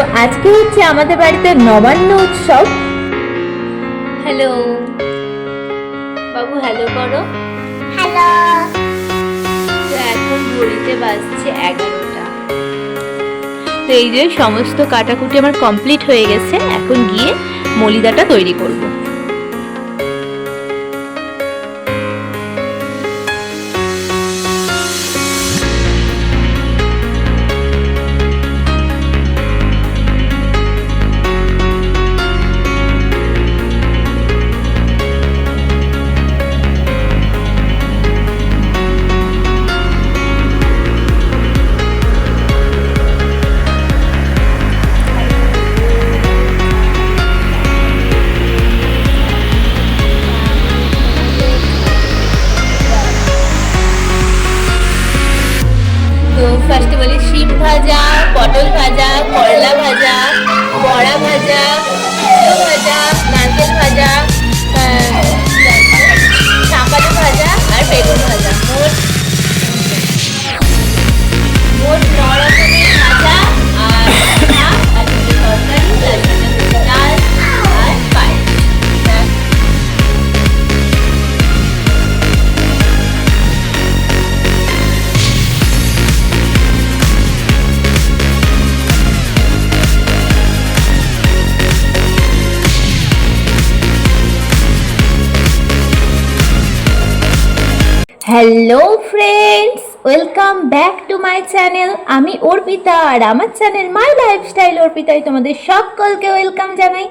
তো আজকে হচ্ছে আমাদের বাড়িতে নবান্ন উৎসব। হ্যালো বাবু হ্যালো করো। হ্যালো তো এখন ঘড়িতে বাজছে এগারোটা। তো এই যে সমস্ত কাটাকুটি আমার কমপ্লিট হয়ে গেছে এখন গিয়ে মলিদাটা তৈরি করব। Hello friends welcome back to my channel আমি অর্পিতা আর আমার চ্যানেল মাই লাইফস্টাইল অর্পিতায় তোমাদের সকলকে ওয়েলকাম জানাই।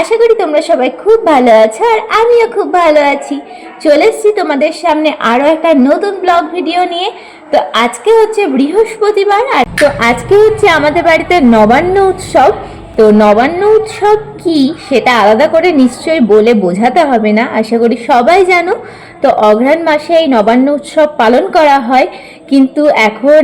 আশা করি তোমরা সবাই খুব ভালো আছো আর আমিও খুব ভালো আছি। চলে এসেছি তোমাদের সামনে আরও একটা নতুন ব্লগ ভিডিও নিয়ে। তো আজকে হচ্ছে বৃহস্পতিবার আর তো আজকে হচ্ছে আমাদের বাড়িতে নবান্ন উৎসব। তো নবান্ন উৎসব কি সেটা আলাদা করে নিশ্চয়ই বলে বোঝাতে হবে না, আশা করি সবাই জানো। তো অঘ্রাণ মাসে এই নবান্ন উৎসব পালন করা হয়, কিন্তু এখন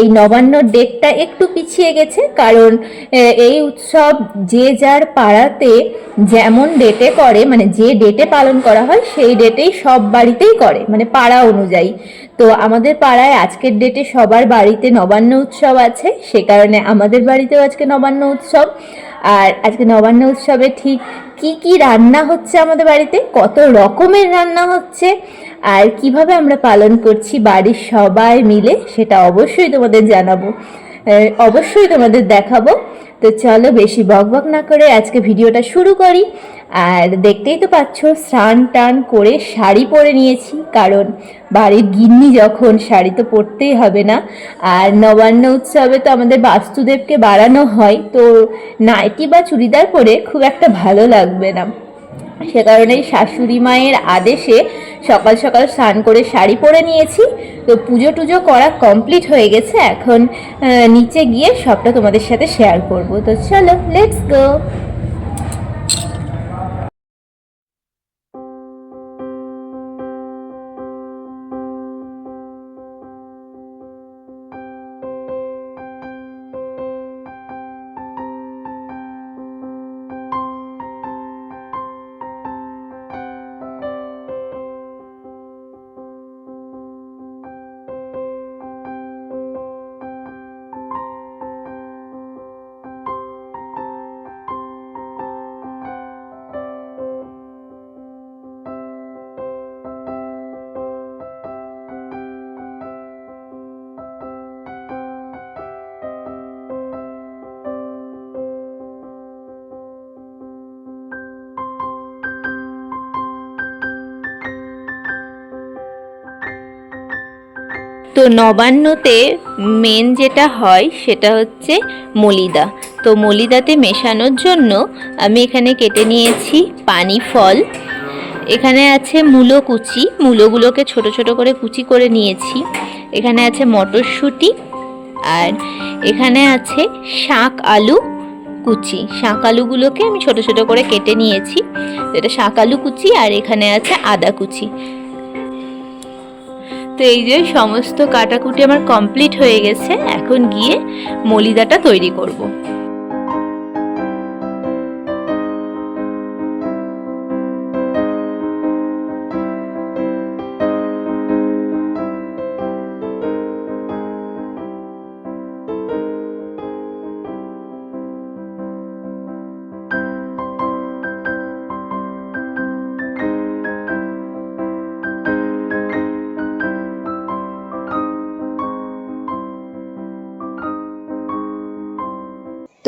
এই নবান্ন ডেটটা একটু পিছিয়ে গেছে, কারণ এই উৎসব যে যার পাড়াতে যেমন ডেটে করে মানে যে ডেটে পালন করা হয়, সেই ডেটেই সব বাড়িতেই করে মানে পাড়া অনুযায়ী। তো আমাদের পাড়ায় আজকের ডেটে সবার বাড়িতে নবান্ন উৎসব আছে, সে কারণে আমাদের বাড়িতেও আজকে নবান্ন উৎসব। আর আজকে নবান্ন উৎসবে ঠিক কি কি রান্না হচ্ছে আমাদের বাড়িতে, কত রকমের রান্না হচ্ছে, আর কীভাবে আমরা পালন করছি বাড়ির সবাই মিলে সেটা অবশ্যই তোমাদের জানাব। অবশ্যই তোমাদের দেখাবো। তো চলো বেশি বক বক না করে আজকে ভিডিওটা শুরু করি। আর দেখতেই তো পাচ্ছ, স্নান টান করে শাড়ি পরে নিয়েছি, কারণ বাড়ির গিন্নি যখন, শাড়ি তো পরতেই হবে না। আর নবান্ন উৎসবে তো আমাদের বাস্তুদেবকে বাড়ানো হয়, তো নাইটি বা চুড়িদার পরে খুব একটা ভালো লাগবে না। সে কারণেই শাশুড়ি মায়ের আদেশে সকাল সকাল স্নান করে শাড়ি পরে নিয়েছি। তো পুজো টুজো করা কমপ্লিট হয়ে গেছে। এখন নিচে গিয়ে সবটা তোমাদের সাথে শেয়ার করব। তো চলো লেটস গো তো নবান্নতে মেন যেটা হয় সেটা হচ্ছে মলিদা। তো মলিদাতে মেশানোর জন্য আমি এখানে কেটে নিয়েছি পানি, ফল। এখানে আছে মূলো কুচি। মূলোগুলোকে ছোট ছোট করে কুচি করে নিয়েছি। এখানে আছে মটরশুঁটি। আর এখানে আছে শাক আলু কুচি। শাক আলুগুলোকে আমি ছোট ছোট করে কেটে নিয়েছি। এটা শাক আলু কুচি আর এখানে আছে আদা কুচি। তো এই যে সমস্ত কাটাকুটি আমার কমপ্লিট হয়ে গেছে এখন গিয়ে মলিদাটা তৈরি করব।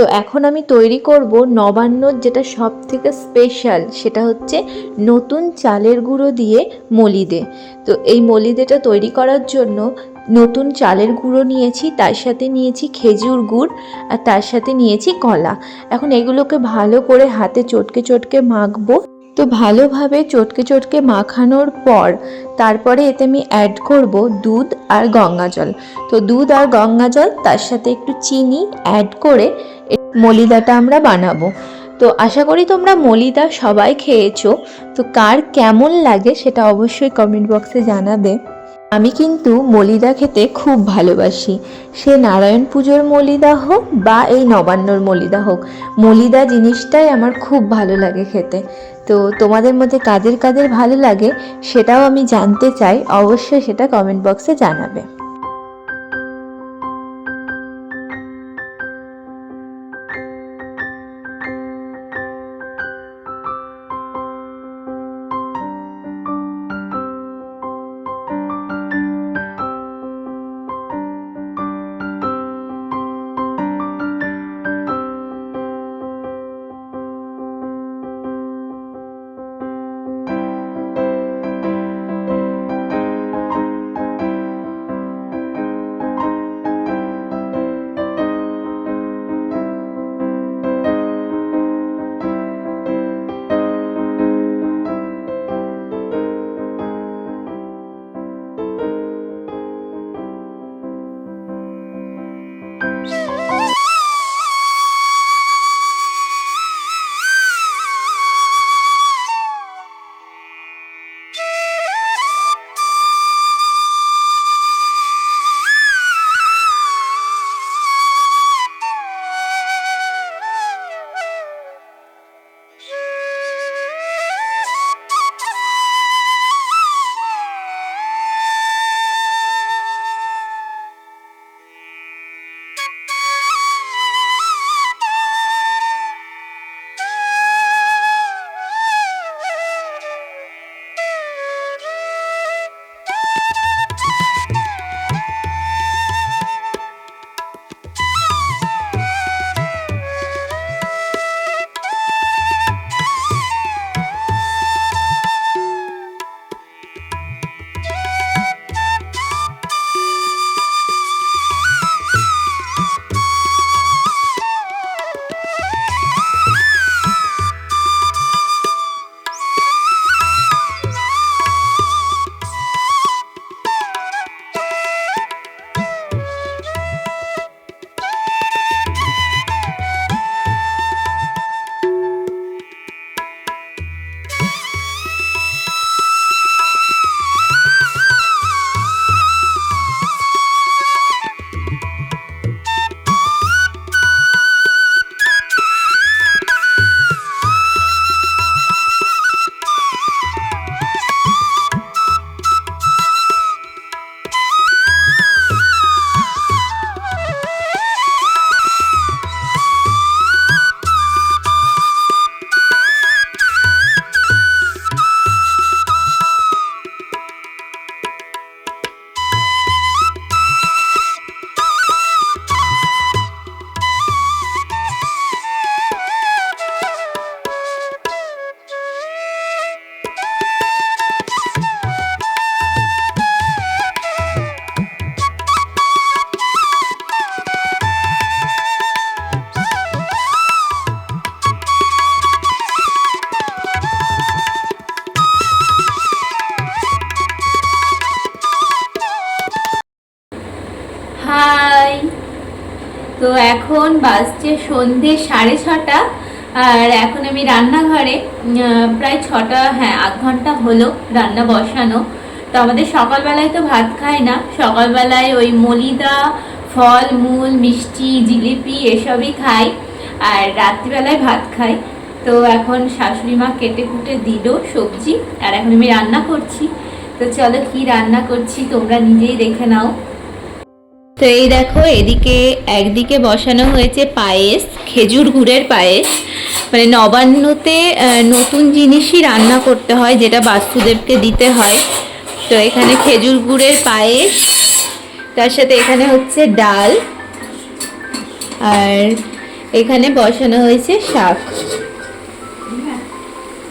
তো এখন আমি তৈরি করব নবান্নর যেটা সব থেকে স্পেশাল সেটা হচ্ছে নতুন চালের গুঁড়ো দিয়ে মলিদে। তো এই মলিদেটা তৈরি করার জন্য নতুন চালের গুঁড়ো নিয়েছি, তার সাথে নিয়েছি খেজুর গুড় আর তার সাথে নিয়েছি কলা। এখন এগুলোকে ভালো করে হাতে চটকে চটকে মাখবো। তো ভালোভাবে চটকে চটকে মাখানোর পর তারপরে এতে আমি অ্যাড করব দুধ আর গঙ্গা জল। তো দুধ আর গঙ্গা জল, তার সাথে একটু চিনি অ্যাড করে মলিদাটা আমরা বানাবো। তো আশা করি তোমরা মলিদা সবাই খেয়েছো। তো কার কেমন লাগে সেটা অবশ্যই কমেন্ট বক্সে জানাবে। আমি কিন্তু মলিদা খেতে খুব ভালোবাসি। সে নারায়ণ পুজোর মলিদা হোক বা এই নবান্নর মলিদা হোক, মলিদা জিনিসটাই আমার খুব ভালো লাগে খেতে। তো তোমাদের মধ্যে কাদের কাদের ভালো লাগে সেটাও আমি জানতে চাই, অবশ্যই সেটা কমেন্ট বক্সে জানাবে। তো এখন বাজছে সন্ধে সাড়ে ছটা, আর এখন আমি রান্নাঘরে প্রায় ছটা হ্যাঁ আধ ঘণ্টা হলো রান্না বসানো। তো আমাদের সকালবেলায় তো ভাত খাই না। সকালবেলায় ওই মলিদা, ফল, মূল, মিষ্টি, জিলিপি এসবই খাই, আর রাত্রিবেলায় ভাত খাই। তো এখন শাশুড়ি মা কেটে কুটে দিল সবজি, আর এখন আমি রান্না করছি। তো চলো কি রান্না করছি তোমরা নিজেই দেখে নাও। তো এই দেখো, এদিকে একদিকে বসানো হয়েছে পায়েস, খেজুর গুড়ের পায়েস। মানে নবান্নতে নতুন জিনিসই রান্না করতে হয়, যেটা বাস্তুদেবকে দিতে হয়। তো এখানে খেজুর গুড়ের পায়েস, তার সাথে এখানে হচ্ছে ডাল, আর এখানে বসানো হয়েছে শাক।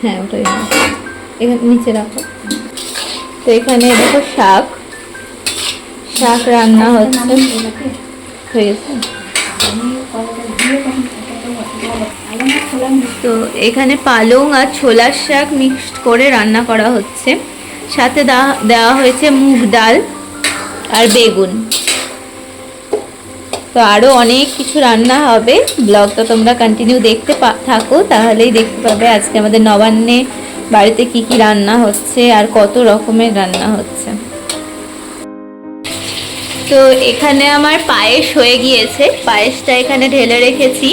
হ্যাঁ ওটাই। এখানে নিচে রাখো। তো এখানে দেখো শাক। শাক রান্না হচ্ছে। তো এখানে পালং আর ছোলার শাক মিক্সড করে রান্না করা হচ্ছে। সাথে দেওয়া- হয়েছে মুগ ডাল আর বেগুন। তো আরও অনেক কিছু রান্না হবে। ব্লগটা তোমরা কন্টিনিউ দেখতে থাকো, তাহলেই দেখতে পাবে আজকে আমাদের নবান্নে বাড়িতে কি কি রান্না হচ্ছে আর কত রকমের রান্না হচ্ছে। তো এখানে আমার পায়েস হয়ে গিয়েছে। পায়েসটা এখানে ঢেলে রেখেছি।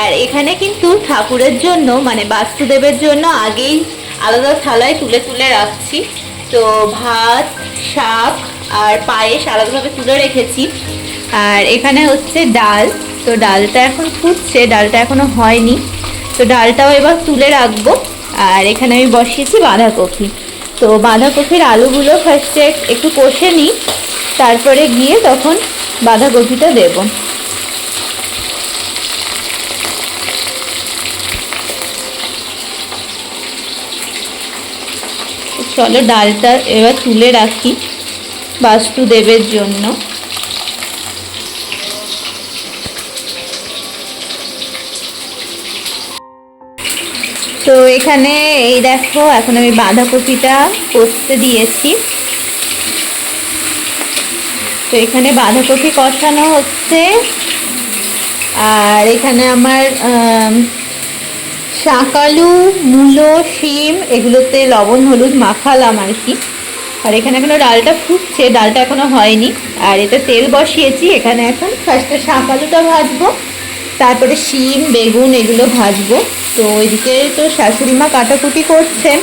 আর এখানে কিন্তু ঠাকুরের জন্য মানে বাস্তুদেবের জন্য আগেই আলাদা থালায় তুলে তুলে রাখছি। তো ভাত, শাক আর পায়েস আলাদাভাবে তুলে রেখেছি। আর এখানে হচ্ছে ডাল। তো ডালটা এখন ফুটছে, ডালটা এখনও হয়নি। তো ডালটাও এবার তুলে রাখব। আর এখানে আমি বসিয়েছি বাঁধাকপি। তো বাঁধাকপির আলুগুলো ফার্স্টে একটু কষে নিই। তারপরে গিয়ে তখন বাঁধাকপিটা দেব। চলো ডালটা এবার তুলে রাখি বাস্তুদেবের জন্য। তো এখানে এই দেখো, এখন আমি বাঁধাকপিটা কষতে দিয়েছি। তো এখানে বাঁধাকপি কষানো হচ্ছে। আর এখানে আমার আম, শাকালু মূলো শিম এগুলোতে লবণ হলুদ মাখালাম আর কি। আর এখানে এখনও ডালটা ফুটছে ডালটা এখনও হয়নি। আর এটা তেল বসিয়েছি এখানে এখন ফার্স্টে শাকালুটা ভাজবো তারপরে শিম বেগুন এগুলো ভাজবো। তো ওইদিকে তো শাশুড়ি মা কাটাকুটি করছেন।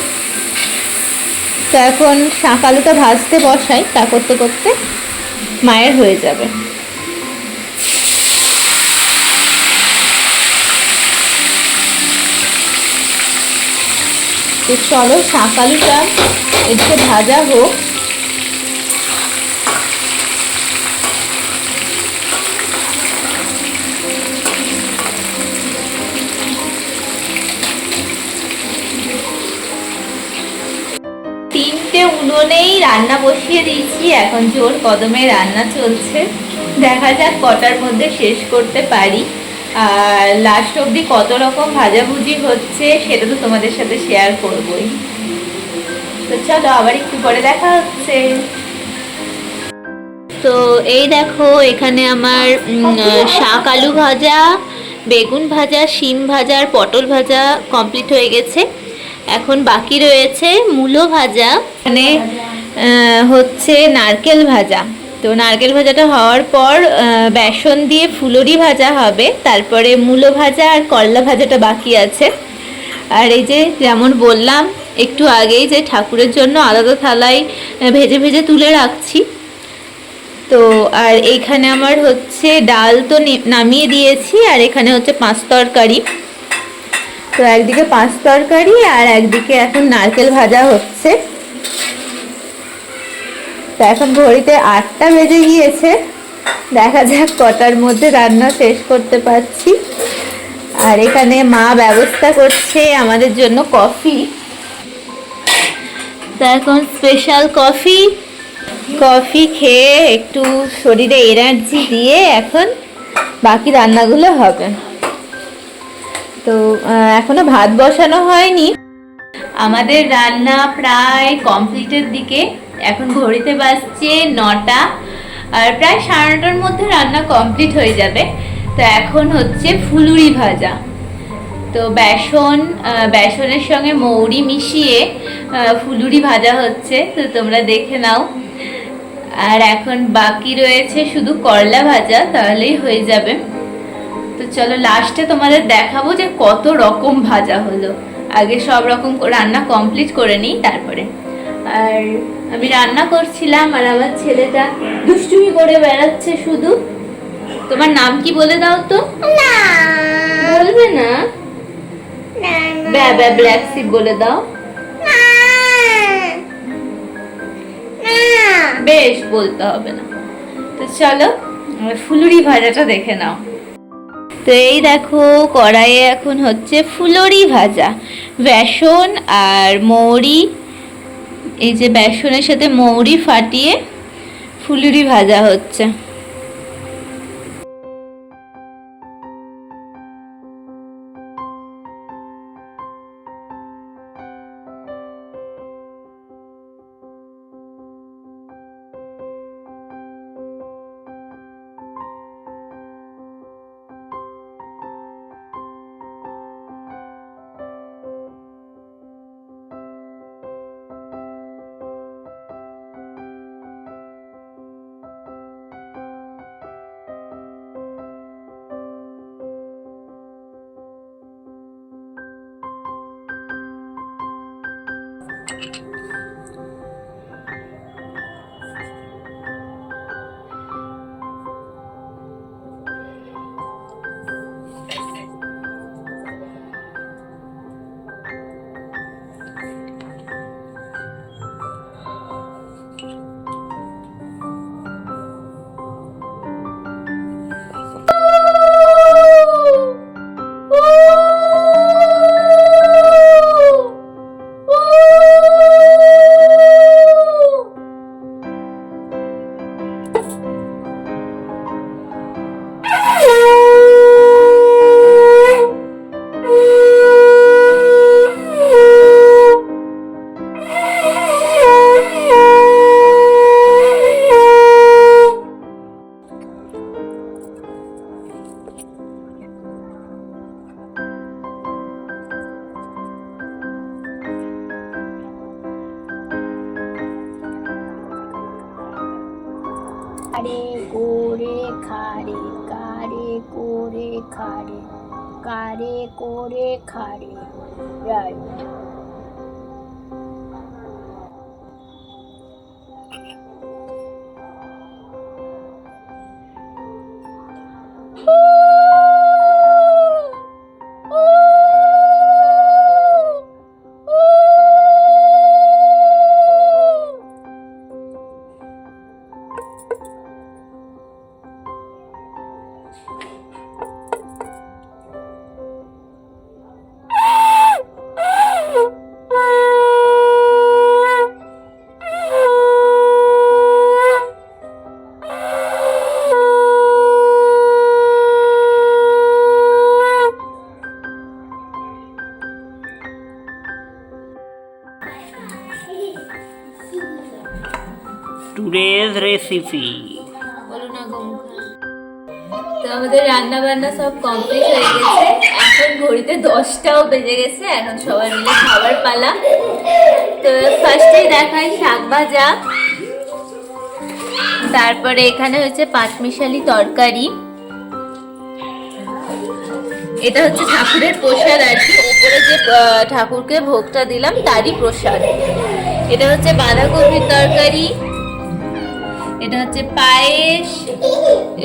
তো এখন শাকালুটা ভাজতে বসাই তা করতে করতে মায়ের হয়ে যাবে। তো চলো শাঁকালুটা এদিকে ভাজা হোক। তিনটে উনুনেই রান্না বসিয়ে দিয়েছি, এখন জোর কদমে রান্না চলছে। দেখা যাক কটার মধ্যে শেষ করতে পারি। আর লাস্ট অবধি কত রকম ভাজাভুজি হচ্ছে সেটা তো তোমাদের সাথে শেয়ার করবই। তো চলো, আবার একটু পরে দেখা হচ্ছে। তো এই দেখো, এখানে আমার শাক আলু ভাজা, বেগুন ভাজা, শিম ভাজা, আর পটল ভাজা কমপ্লিট হয়ে গেছে। এখন বাকি রয়েছে মূলো ভাজা মানে হচ্ছে নারকেল ভাজা। তো নারকেল ভাজাটা হওয়ার পর বেসন দিয়ে ফুলুরি ভাজা হবে, তারপরে মূলো ভাজা আর করলা ভাজাটা বাকি আছে। আর এই যে যেমন বললাম, একটু আগেই যে ঠাকুরের জন্য আলাদা থালায় ভেজে ভেজে তুলে রাখছি। তো আর এইখানে আমার হচ্ছে ডাল তো নামিয়ে দিয়েছি, আর এখানে হচ্ছে পাঁচ তরকারি। তো একদিকে পাঁচ তরকারি আর একদিকে এখন নারকেল ভাজা হচ্ছে। তো এখন ঘড়িতে আটটা বেজে গিয়েছে। দেখা যাক কটার মধ্যে রান্না শেষ করতে পারছি। আর এখানে মা ব্যবস্থা করছে আমাদের জন্য কফি। তো এখন স্পেশাল কফি। কফি খেয়ে একটু শরীরে এনার্জি দিয়ে এখন বাকি রান্নাগুলো হবে। তো এখনও ভাত বসানো হয়নি। আমাদের রান্না প্রায় কমপ্লিটের দিকে। এখন ঘড়িতে বাজছে নটা, আর প্রায় সাড়ে নটার মধ্যে রান্না কমপ্লিট হয়ে যাবে। তো এখন হচ্ছে ফুলুরি ভাজা। তো বেসন বেসনের সঙ্গে মৌরি মিশিয়ে ফুলুরি ভাজা হচ্ছে। তো তোমরা দেখে নাও। আর এখন বাকি রয়েছে শুধু করলা ভাজা, তাহলেই হয়ে যাবে। তো চলো লাস্টে তোমাদের দেখাবো যে কত রকম ভাজা হলো। আগে সব রকম রান্না কমপ্লিট করে নিই তারপরে। আর আমি রান্না করছিলাম আর আমার ছেলেটা দুষ্টুমি করে বেড়াচ্ছে শুধু। তোমার নাম কি বলে দাও তো? বলবে না? ব্যা ব্যা ব্ল্যাক শিপ বলে দাও। বেশ বলতে হবে না। তো চলো ফুলুরি ভাজাটা দেখে নাও। তো এই দেখো, কড়াইয়ে এখন হচ্ছে ফুলরি ভাজা। বেসন আর মৌরি, এই যে বেসনের সাথে মৌরি ফাটিয়ে ফুলুরি ভাজা হচ্ছে। খারে কারে করে খারে রাই রেসিপি তো আমাদের রান্না বান্না সব কমপ্লিট হয়ে গেছে। এখন ঘড়িতে দশটাও বেজে গেছে, এখন সবাই মিলে খাবার পালা। তো ফার্স্টেই দেখাই শাক ভাজা। তারপরে এখানে হচ্ছে পাঁচমিশালি তরকারি। এটা হচ্ছে ঠাকুরের প্রসাদ আর কি। ওপরে যে ঠাকুরকে ভোগটা দিলাম, তারই প্রসাদ। এটা হচ্ছে বাঁধাকপির তরকারি। এটা হচ্ছে পায়েস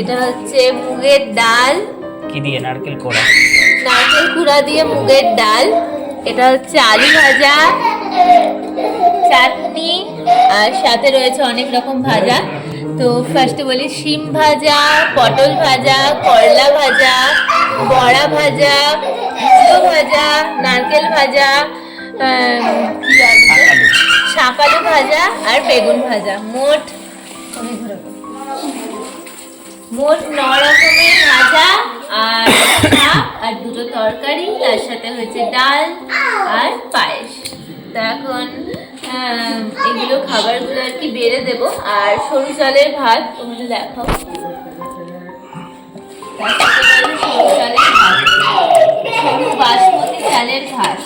এটা হচ্ছে মুগের ডাল। কি দিয়ে? নারকেল কোড়া নারকেল কুড়া দিয়ে মুগের ডাল। এটা হচ্ছে আলু ভাজা চাটনি আর সাথে রয়েছে অনেক রকম ভাজা। তো ফার্স্টে বলি শিম ভাজা পটল ভাজা করলা ভাজা বড়া ভাজা মুলো ভাজা নারকেল ভাজা শাকালু। ভাজা আর বেগুন ভাজা। মোট। মোট ন রকমের ভাজা আর শাক আর দুটো তরকারি, তার সাথে হয়েছে ডাল আর পায়েস। তো এখন এগুলো খাবারগুলো আর কি বেড়ে দেব। আর সরু চালের ভাত তোমাদের দেখাও সরু চালের ভাত সরু বাসমতি চালের ভাত।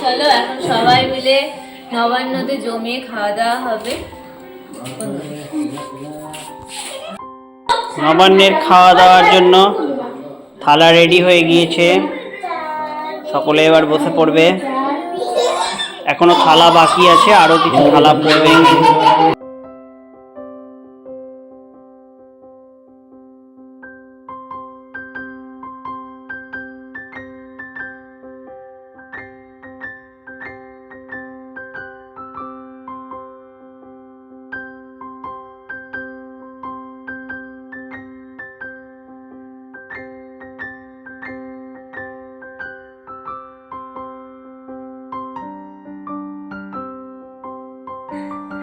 চলো, এখন সবাই মিলে নবান্নতে জমিয়ে খাওয়া দাওয়া হবে। নবান্নের খাওয়া দাওয়ার জন্য থালা রেডি হয়ে গিয়েছে। সকলে এবার বসে পড়বে। এখনও থালা বাকি আছে, আরও কিছু থালা পড়বে।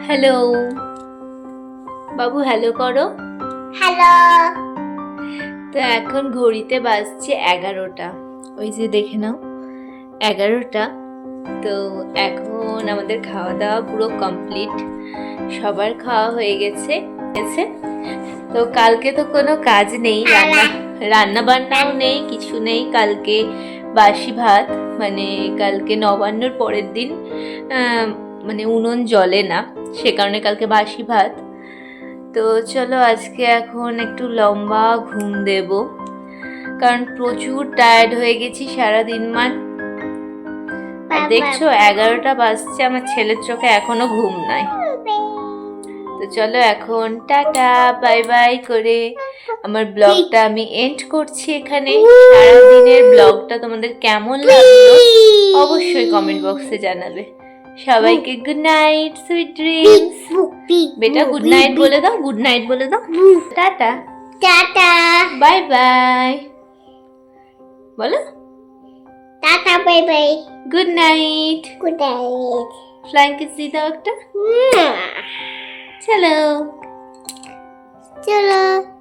হ্যালো। বাবু হ্যালো করো। হ্যালো। তো এখন ঘড়িতে বাজছে এগারোটা। ওই যে দেখে নাও এগারোটা। তো এখন আমাদের খাওয়া দাওয়া পুরো কমপ্লিট। সবার খাওয়া হয়ে গেছে গেছে তো কালকে তো কোনো কাজ নেই রান্না রান্না বান্নাও নেই কিছু নেই। কালকে বাসি ভাত মানে কালকে নবান্নর পরের দিন মানে উনুন জ্বলে না। সে কারণে কালকে বাসি ভাত। তো চলো আজকে এখন একটু লম্বা ঘুম দেব। কারণ প্রচুর টায়ার্ড হয়ে গেছি সারাদিন মান। দেখছ এগারোটা বাজছে আমার ছেলের চোখে এখনও ঘুম নাই। তো চলো এখন টাটা বাই বাই করে আমার ব্লগটা আমি এন্ড করছি এখানে। সারাদিনের ব্লগটা তোমাদের কেমন লাগল অবশ্যই কমেন্ট বক্সে জানাবে। সবাইকে গুড নাইট সুইট ড্রিমস বেটা গুড নাইট বলে দাও গুড নাইট বলে দাও। টাটা। টাটা। বাই বাই বলো। Tata bye bye good night good night flying kiss দিয়ে দাও একটা। চলো। চলো।